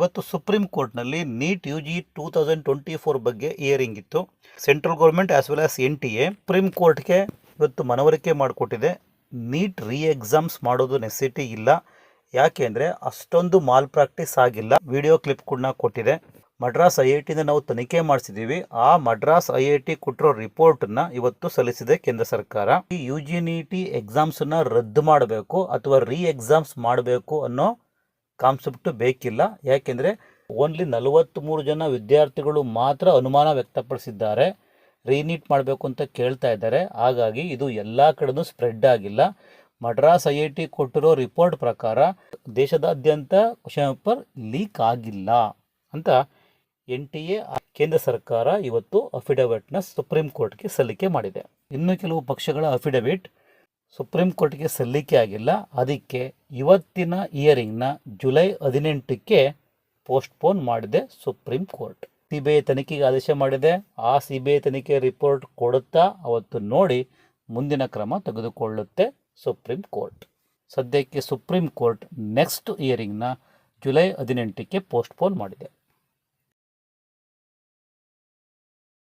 ಇವತ್ತು ಸುಪ್ರೀಂ ಕೋರ್ಟ್ನಲ್ಲಿ NEET U G two thousand twenty four ಬಗ್ಗೆ ಇಯರಿಂಗ್ ಇತ್ತು. Central government as well as N T A supreme ಕೋರ್ಟ್ಗೆ ಇವತ್ತು ಮನವರಿಕೆ ಮಾಡಿಕೊಟ್ಟಿದೆ. ನೀಟ್ ರೀ ಎಕ್ಸಾಮ್ಸ್ ಮಾಡೋದು ನೆಸಿಟಿ ಇಲ್ಲ. ಯಾಕೆ ಅಂದರೆ ಅಷ್ಟೊಂದು ಮಾಲ್ ಪ್ರಾಕ್ಟೀಸ್ ಆಗಿಲ್ಲ. ವಿಡಿಯೋ ಕ್ಲಿಪ್ ಕೂಡ ಕೊಟ್ಟಿದೆ. ಮಡ್ರಾಸ್ ಐ ಐ ಟಿಯಿಂದ ನಾವು ತನಿಖೆ ಮಾಡಿಸಿದ್ದೀವಿ ಆ ಮಡ್ರಾಸ್ ಐ ಐ ಟಿ ಕೊಟ್ಟಿರೋ ರಿಪೋರ್ಟನ್ನ ಇವತ್ತು ಸಲ್ಲಿಸಿದೆ ಕೇಂದ್ರ ಸರ್ಕಾರ. ಈ ಯು ಜಿ ನಿ ಟಿ ಎಕ್ಸಾಮ್ಸನ್ನು ರದ್ದು ಮಾಡಬೇಕು ಅಥವಾ ರೀ ಎಕ್ಸಾಮ್ಸ್ ಮಾಡಬೇಕು ಅನ್ನೋ ಕಾನ್ಸೆಪ್ಟ್ ಬೇಕಿಲ್ಲ. ಯಾಕೆಂದರೆ ಓನ್ಲಿ ನಲವತ್ತ್ಮೂರು ಜನ ವಿದ್ಯಾರ್ಥಿಗಳು ಮಾತ್ರ ಅನುಮಾನ ವ್ಯಕ್ತಪಡಿಸಿದ್ದಾರೆ. ರೀನೀಟ್ ಮಾಡಬೇಕು ಅಂತ ಕೇಳ್ತಾ ಇದ್ದಾರೆ. ಹಾಗಾಗಿ ಇದು ಎಲ್ಲ ಕಡೆನೂ ಸ್ಪ್ರೆಡ್ ಆಗಿಲ್ಲ. ಮಡ್ರಾಸ್ ಐ ಐ ಟಿ ಕೊಟ್ಟಿರೋ ರಿಪೋರ್ಟ್ ಪ್ರಕಾರ ದೇಶದಾದ್ಯಂತ ಕ್ವಶನ್ ಪೇಪರ್ ಲೀಕ್ ಆಗಿಲ್ಲ ಅಂತ ಎನ್ ಟಿ ಎ, ಕೇಂದ್ರ ಸರ್ಕಾರ ಇವತ್ತು ಅಫಿಡವಿಟ್ನ ಸುಪ್ರೀಂ ಕೋರ್ಟ್ಗೆ ಸಲ್ಲಿಕೆ ಮಾಡಿದೆ. ಇನ್ನು ಕೆಲವು ಪಕ್ಷಗಳ ಅಫಿಡವಿಟ್ ಸುಪ್ರೀಂ ಕೋರ್ಟ್ಗೆ ಸಲ್ಲಿಕೆ ಆಗಿಲ್ಲ. ಅದಕ್ಕೆ ಇವತ್ತಿನ ಇಯರಿಂಗ್ನ ಜುಲೈ ಹದಿನೆಂಟಕ್ಕೆ ಪೋಸ್ಟ್ಪೋನ್ ಮಾಡಿದೆ supreme court. C B I ತನಿಖೆಗೆ ಆದೇಶ ಮಾಡಿದೆ. ಆ ಸಿ ಬಿ ಐ ತನಿಖೆ ರಿಪೋರ್ಟ್ ಕೊಡುತ್ತಾ ಅವತ್ತು ನೋಡಿ ಮುಂದಿನ ಕ್ರಮ ತೆಗೆದುಕೊಳ್ಳುತ್ತೆ ಸುಪ್ರೀಂ ಕೋರ್ಟ್. ಸದ್ಯಕ್ಕೆ ಸುಪ್ರೀಂ ಕೋರ್ಟ್ ನೆಕ್ಸ್ಟ್ ಇಯರಿಂಗ್ನ ಜುಲೈ ಹದಿನೆಂಟಕ್ಕೆ ಪೋಸ್ಟ್ಪೋನ್ ಮಾಡಿದೆ.